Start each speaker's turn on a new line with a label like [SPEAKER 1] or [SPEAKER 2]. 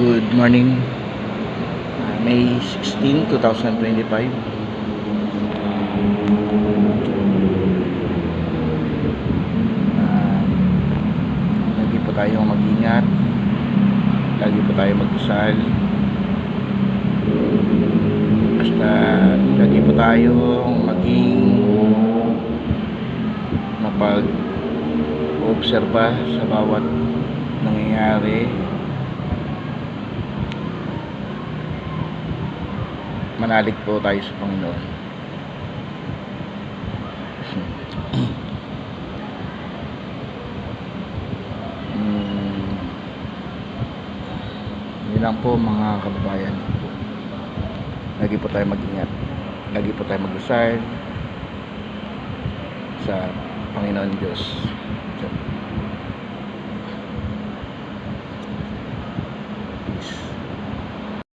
[SPEAKER 1] Good morning. Ah, May 16, 2025. Ah, lagi po tayong mag-ingat. Lagi po tayong magdasal. Basta lagi po tayong maging mapag obserba sa bawat nangyayari manalig po tayo sa Panginoon. Hmm, yun lang po mga kababayan. Lagi po tayo mag-ingat. Lagi po tayo mag-usal sa Panginoon Diyos